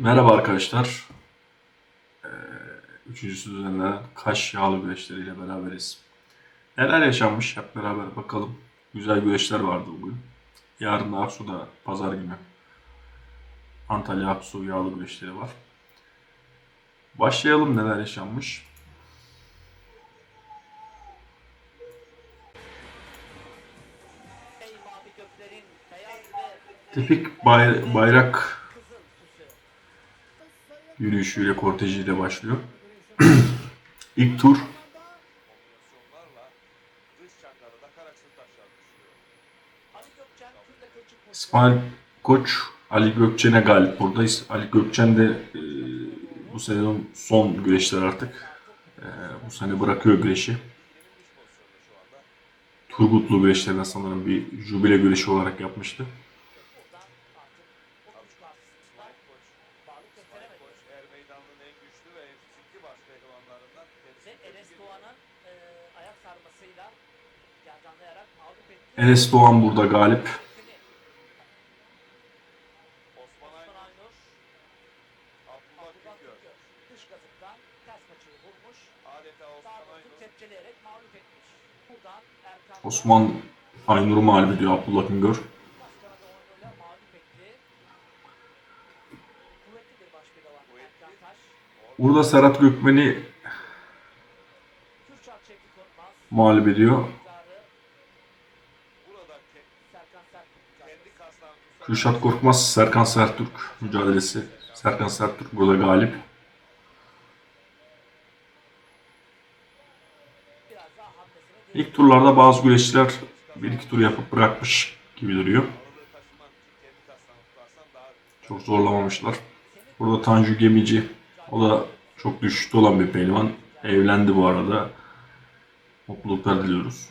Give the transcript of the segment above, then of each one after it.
Merhaba arkadaşlar. Ee, Üçüncüsü düzenlenen Kaş yağlı güreşleriyle beraberiz. Neler yaşanmış hep beraber bakalım. Güzel güreşler vardı bugün. Yarın da Aksu'da pazar günü Antalya Aksu yağlı güreşleri var. Başlayalım neler yaşanmış. Tipik bay- bayrak. Yürüyüşüyle, kortejiyle başlıyor. İlk tur. İsmail Koç Ali Gökçen'e galip buradayız. Ali Gökçen de e, bu sezon son güreşler artık. E, bu sene bırakıyor güreşi. Turgutlu güreşlerine sanırım bir jubile güreşi olarak yapmıştı. Buradan artık o güç karşısında İsmail Koç, bağlı İsmail gösteremedi. Koç er meydanının en güçlü ve en fizikli baş pehlivanlarından Ve kendisi Enes Doğan'ın e, ayak sarmasıyla gerdanlayarak mağlup etti. Enes Doğan burada galip. Rakibini Osman Osman Aynur, Aynur, Abdullah Abdullah Güngör. Türkör dış kazıktan ters paçayı vurmuş. Adeta Osman Darbutu Aynur. tepçeleyerek mağlup etmiş. Buradan Erkan Osman Aynur'u mağlup ediyor Abdullah Taş. Burada Serhat Gökmen'i mağlup ediyor. Kürşat Korkmaz, Serkan Sertürk mücadelesi. Serkan Sertürk burada galip. İlk turlarda bazı güreşçiler bir iki tur yapıp bırakmış gibi duruyor. Çok zorlamamışlar. Burada Tanju Gemici. O da çok düşüşte olan bir pehlivan. Evlendi bu arada. Mutluluklar diliyoruz.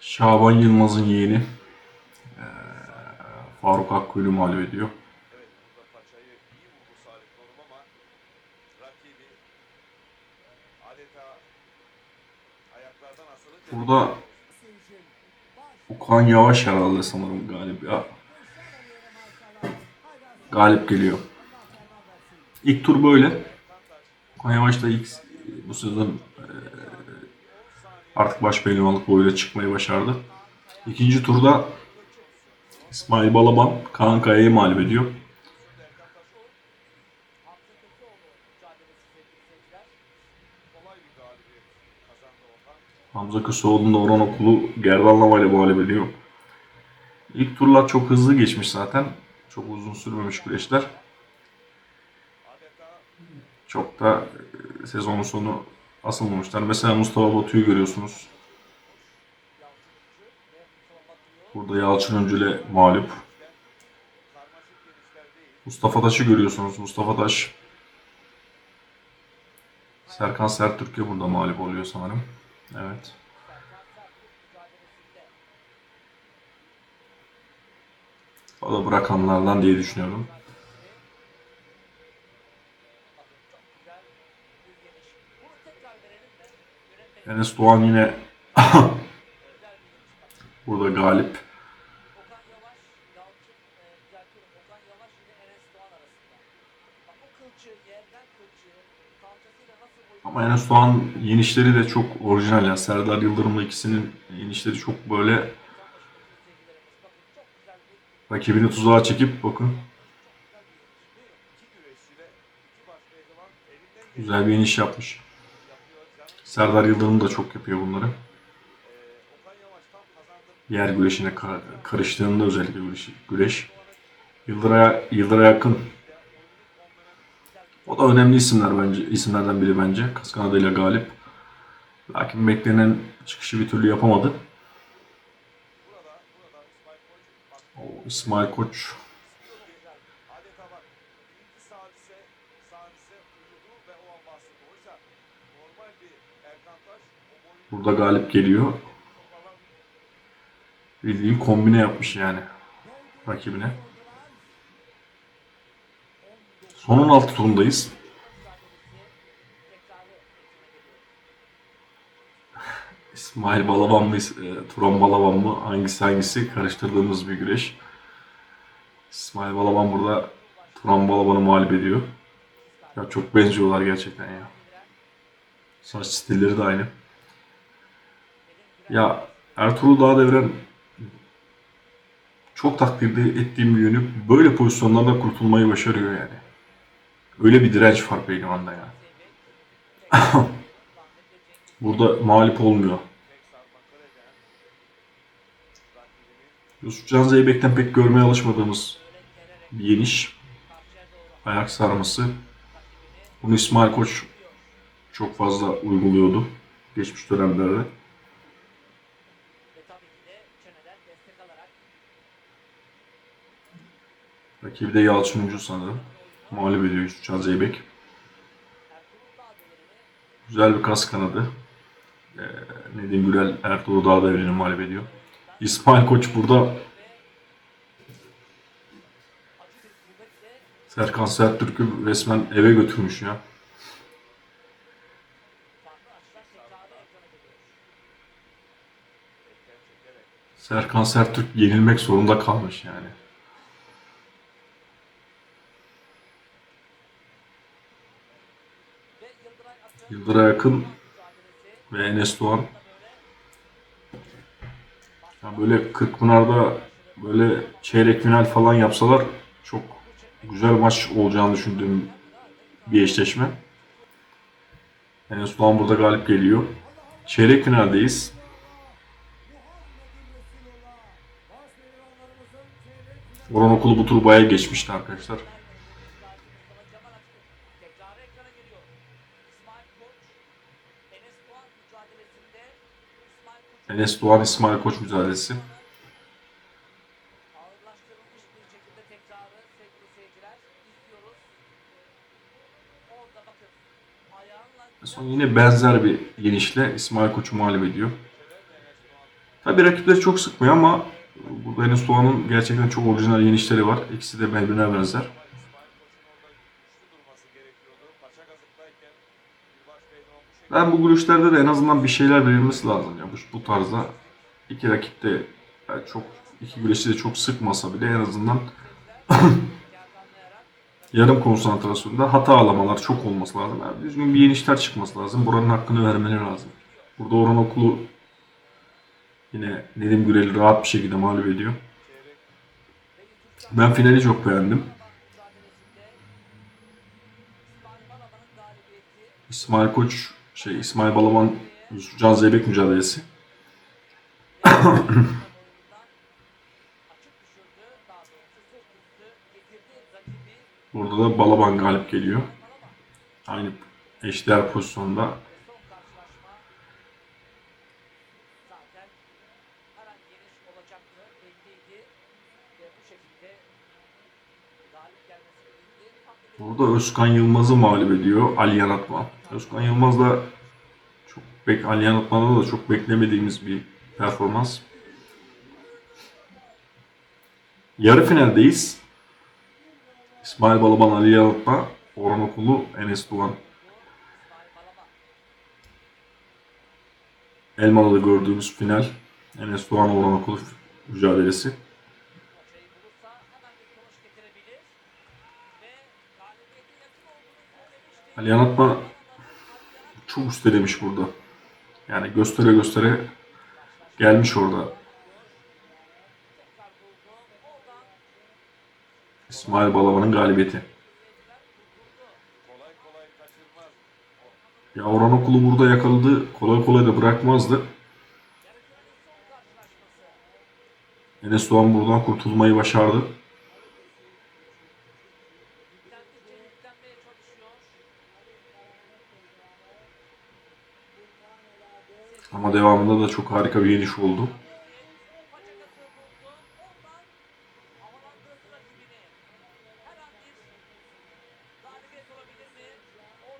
Şaban Yılmaz'ın yeğeni. Faruk Akkuyu'yu mağlup ediyor. Burada Okan Yavaş herhalde sanırım galip ya. Galip geliyor. İlk tur böyle. Okan Yavaş da ilk bu sezon artık baş pehlivanlık boyuyla çıkmayı başardı. İkinci turda İsmail Balaban Kaan Kaya'yı mağlup ediyor. Hamza Köseoğlu'nun da Orhan Okulu gerdanlamayla mağlup ediyor. İlk turlar çok hızlı geçmiş zaten. Çok uzun sürmemiş güreşler. Çok da e, sezonun sonu asılmamışlar. Mesela Mustafa Batu'yu görüyorsunuz. Burada Yalçın Öncü'yle mağlup. Mustafa Taş'ı görüyorsunuz. Mustafa Taş. Serkan Sertürk'e burada mağlup oluyor sanırım. Evet. O da bırakanlardan diye düşünüyorum. Bakın çok güzel bir geniş. Bunu tekrar verelim de yönetmenin Enes Doğan yine güzel bir geniş. Bakın burada galip. Okan Yavaş, Yalçın, e, düzeltiyorum. Okan Yavaş ile Enes Doğan arasında. Bak o kılçığı, yerden kılçığı, kalçasıyla nasıl oynuyor? Ama Enes Doğan yenişleri de çok orijinal ya. Serdar Yıldırım'la ikisinin yenişleri çok böyle rakibini tuzağa çekip bakın güzel bir yeniş yapmış. Serdar Yıldırım da çok yapıyor bunları. Yer güreşine ka- karıştığında özellikle güreş. güreş. Yıldıray'a Yıldıray'a yakın. O da önemli isimler bence isimlerden biri bence. Kaskanada ile galip. Lakin beklenen çıkışı bir türlü yapamadı. Burada İsmail Koç burada galip geliyor. Bildiğin kombine yapmış yani rakibine. Son 16 turundayız. İsmail Balaban mı, e, Turan Balaban mı hangisi hangisi karıştırdığımız bir güreş. İsmail Balaban burada Turan Balaban'ı mağlup ediyor. Ya çok benziyorlar gerçekten ya. Saç stilleri de aynı. Ya Ertuğrul Dağdevren çok takdir ettiğim bir yönü böyle pozisyonlarda kurtulmayı başarıyor yani. Öyle bir direnç var Pehlivan'da ya. Burada mağlup olmuyor. rakibini Yusufcan Zeybek'ten pek görmeye alışmadığımız bir yeniş. Ayak sarması. Bunu İsmail Koç çok fazla uyguluyordu geçmiş dönemlerde. Ve tabii ki de çeneden destek alarak Rakibi de Yalçın Ucu sanırım. Mağlup ediyor Yusufcan Zeybek. Güzel bir kas kanadı. Ee, Nedim Gürel Ertuğrul Dağdeviren'i mağlup ediyor. İsmail Koç burada Serkan Serttürk'ü resmen eve götürmüş ya. Serkan Serttürk yenilmek zorunda kalmış yani. Yıldıray Akın ve Enes Doğan. Ya böyle Kırkpınar'da böyle çeyrek final falan yapsalar çok güzel maç olacağını düşündüğüm bir eşleşme. Enes Doğan burada galip geliyor. Çeyrek finaldeyiz. Orhan Okulu bu turu bayağı geçmişti arkadaşlar. Cemal Akın tekrarı ekrana geliyor. İsmail Koç Enes Doğan mücadelesinde İsmail Koç Enes Doğan İsmail Koç mücadelesi. Son yine benzer bir yenişle İsmail Koç'u mağlup ediyor. Tabi rakipleri çok sıkmıyor ama burada Enes Doğan'ın gerçekten çok orijinal yenişleri var. İkisi de birbirine benzer. Ben bu görüşlerde de en azından bir şeyler verilmesi lazım. Ya bu, bu tarzda iki rakip yani çok iki güreşi de çok sıkmasa bile en azından yarım konsantrasyonda hata alamalar çok olması lazım. Yani düzgün bir yenişler çıkması lazım. Buranın hakkını vermeleri lazım. Burada Orhan Okulu yine Nedim Gürel'i rahat bir şekilde mağlup ediyor. Ben finali çok beğendim. İsmail Koç, şey İsmail Balaban, Yusufcan Zeybek mücadelesi. Burada da Balaban galip geliyor. Aynı eşdeğer pozisyonda. Burada Özkan Yılmaz'ı mağlup ediyor Ali Yanatma. Özkan Yılmaz da çok bek Ali Yanatma'da da çok beklemediğimiz bir performans. Yarı finaldeyiz. İsmail Balaban, Ali Yanatma, Orhan Okulu, Enes Balaba Elmalı'da gördüğümüz final. Enes Doğan, Orhan Okulu mücadelesi. Ali Yanatma çok üstelemiş burada. Yani göstere göstere gelmiş orada. İsmail Balaban'ın galibiyeti. Ya Orhan Okulu burada yakaladı. Kolay kolay da bırakmazdı. Enes Doğan buradan kurtulmayı başardı. Ama devamında da çok harika bir yeniş oldu.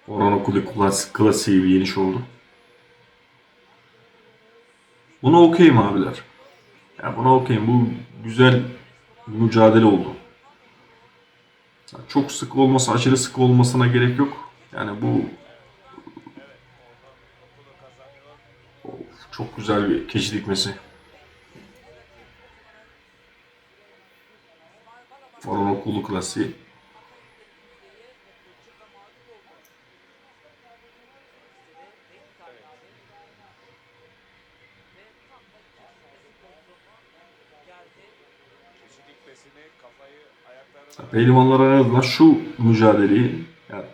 Orhan Okulu klasik, klasiği bir yeniş oldu. Buna okeyim abiler. Ya buna okeyim. Bu güzel mücadele oldu. Çok sık olması, aşırı sık olmasına gerek yok. Yani bu çok güzel bir keçi dikmesi. Orhan Okulu klasiği. Pehlivanlar azından şu mücadeleyi yani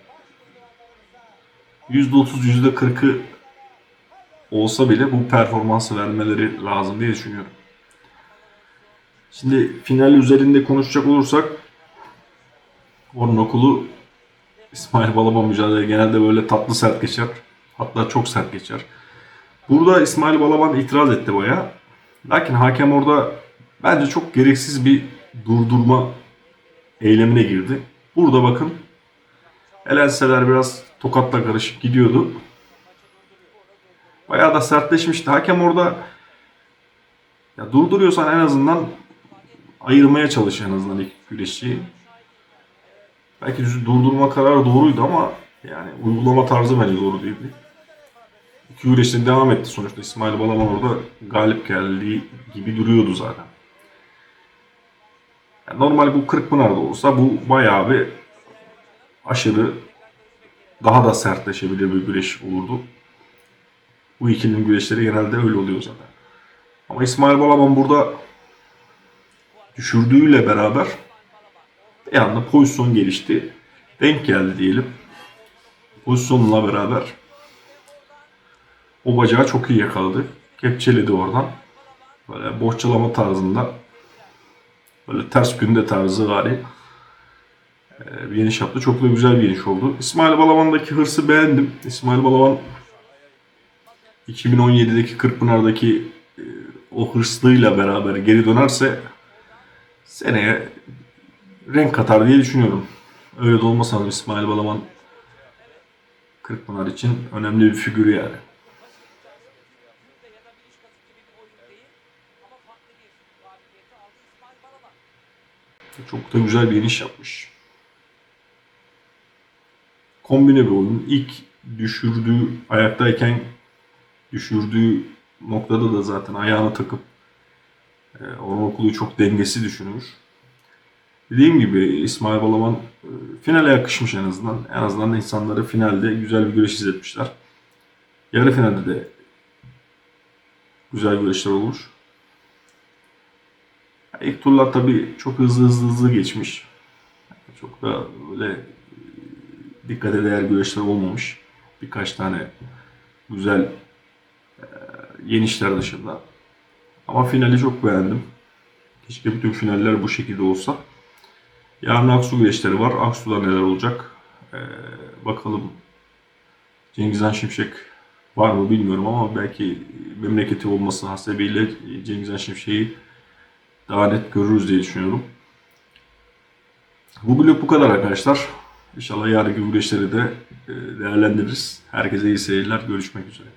%30 %40'ı olsa bile bu performansı vermeleri lazım diye düşünüyorum. Şimdi final üzerinde konuşacak olursak Orhan Okulu İsmail Balaban mücadele genelde böyle tatlı sert geçer. Hatta çok sert geçer. Burada İsmail Balaban itiraz etti baya. Lakin hakem orada bence çok gereksiz bir durdurma eylemine girdi. Burada bakın Elenseler biraz tokatla karışık gidiyordu. Bayağı da sertleşmişti. Hakem orada ya durduruyorsan en azından ayırmaya çalış en azından ilk güreşçiyi. Belki durdurma kararı doğruydu ama yani uygulama tarzı bence doğru değildi. İki güreşte devam etti sonuçta. İsmail Balaban orada galip geldiği gibi duruyordu zaten. Yani normal bu Kırkpınar'da olsa bu bayağı bir aşırı daha da sertleşebilir bir güreş olurdu. Bu ikilinin güreşleri genelde öyle oluyor zaten. Ama İsmail Balaban burada düşürdüğüyle beraber bir anda pozisyon gelişti. Denk geldi diyelim. Pozisyonla beraber o bacağı çok iyi yakaladı. Kepçeledi oradan. Böyle bohçalama tarzında böyle ters günde tarzı gari e, bir yeniş yaptı. Çok da güzel bir yeniş oldu. İsmail Balaban'daki hırsı beğendim. İsmail Balaban 2017'deki Kırkpınar'daki e, o hırslığıyla beraber geri dönerse seneye renk katar diye düşünüyorum. Öyle de olmasa İsmail Balaban Kırkpınar için önemli bir figür yani. Çok da güzel bir iniş yapmış. Kombine bir oyun. İlk düşürdüğü, ayaktayken düşürdüğü noktada da zaten ayağını takıp e, Orhan çok dengesi düşünmüş. Dediğim gibi İsmail Balaban e, finale yakışmış en azından. En azından insanları finalde güzel bir güreş izletmişler. Yarı finalde de güzel güreşler olmuş. İlk turlar tabii çok hızlı hızlı hızlı geçmiş. Çok da böyle e, dikkate değer güreşler olmamış. Birkaç tane güzel yenişler dışında. Ama finali çok beğendim. Keşke bütün finaller bu şekilde olsa. Yarın Aksu güreşleri var. Aksu'da neler olacak? E, bakalım. Cengiz Han Şimşek var mı bilmiyorum ama belki memleketi olması hasebiyle Cengiz Han Şimşek'i daha net görürüz diye düşünüyorum. Bu blok bu kadar arkadaşlar. İnşallah yarınki güreşleri de e, değerlendiririz. Herkese iyi seyirler. Görüşmek üzere.